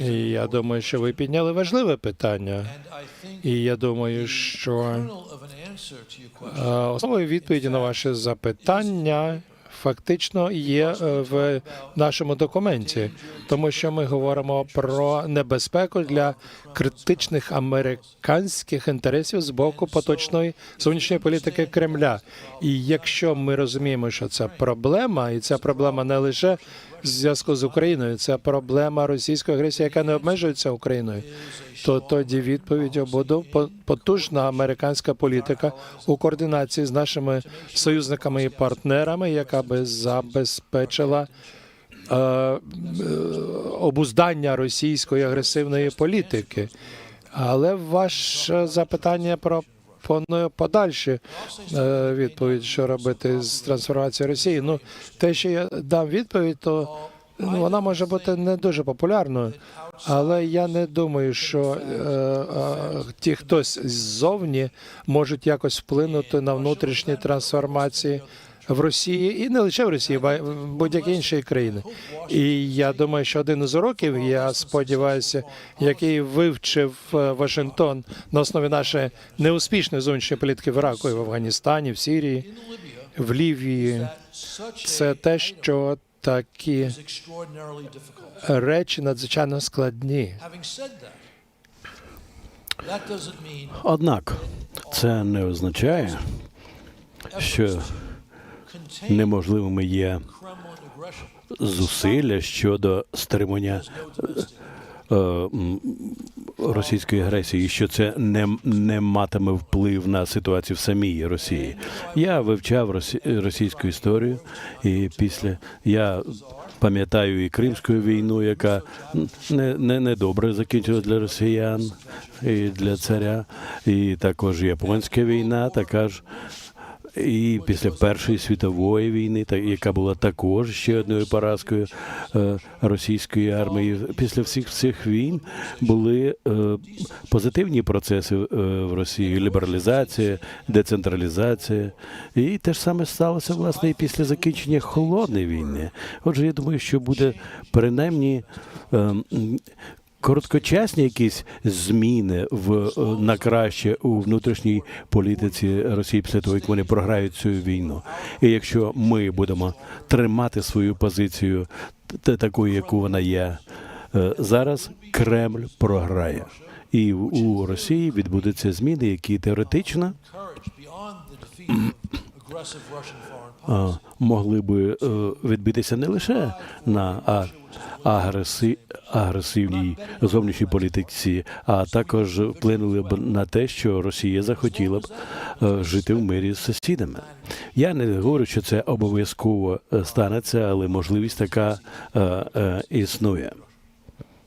І я думаю, що ви підняли важливе питання. І я думаю, що основою відповіді на ваше запитання фактично є е, в нашому документі, тому що ми говоримо про небезпеку для критичних американських інтересів з боку поточної зовнішньої політики Кремля. І якщо ми розуміємо, що це проблема, і ця проблема не лише в зв'язку з Україною, це проблема російської агресії, яка не обмежується Україною, то тоді відповіддю буде по- потужна американська політика у координації з нашими союзниками і партнерами, яка би забезпечила е, е, обуздання російської агресивної політики. Але ваше запитання про пропонує подальші е, відповідь, що робити з трансформацією Росії. Ну, те, що я дам відповідь, то ну, вона може бути не дуже популярною, але я не думаю, що е, ті, хтось ззовні можуть якось вплинути на внутрішні трансформації. В Росії і не лише в Росії, а в будь-які інші країни. І я думаю, що один із уроків, я сподіваюся, який вивчив е, Вашингтон на основі нашої неуспішної зовнішньої політики в Іраку, і в Афганістані, в Сирії, в Лівії, це те, що такі речі надзвичайно складні. Однак це не означає, що неможливими є зусилля щодо стримання е, російської агресії, що це не, не матиме вплив на ситуацію в самій Росії. Я вивчав росі, російську історію, і після я. Пам'ятаю і Кримську війну, яка не, не, не добре закінчилась для росіян і для царя, і також японська війна, така ж і після Першої світової війни, та яка була також ще одною поразкою е, російської армії. Після всіх цих війн були е, позитивні процеси е, в Росії: лібералізація, децентралізація. І те ж саме сталося власне і після закінчення холодної війни. Отже, я думаю, що буде принаймні. Короткочасні якісь зміни в е, на краще у внутрішній політиці Росії після того, як вони програють цю війну. І якщо ми будемо тримати свою позицію такою, яку вона є е, зараз, Кремль програє, і у Росії відбудуться зміни, які теоретично могли би е, відбитися не лише на агресив, агресивній зовнішній політиці, а також вплинули б на те, що Росія захотіла б е, жити в мирі з сусідами. Я не говорю, що це обов'язково е, станеться, але можливість така існує.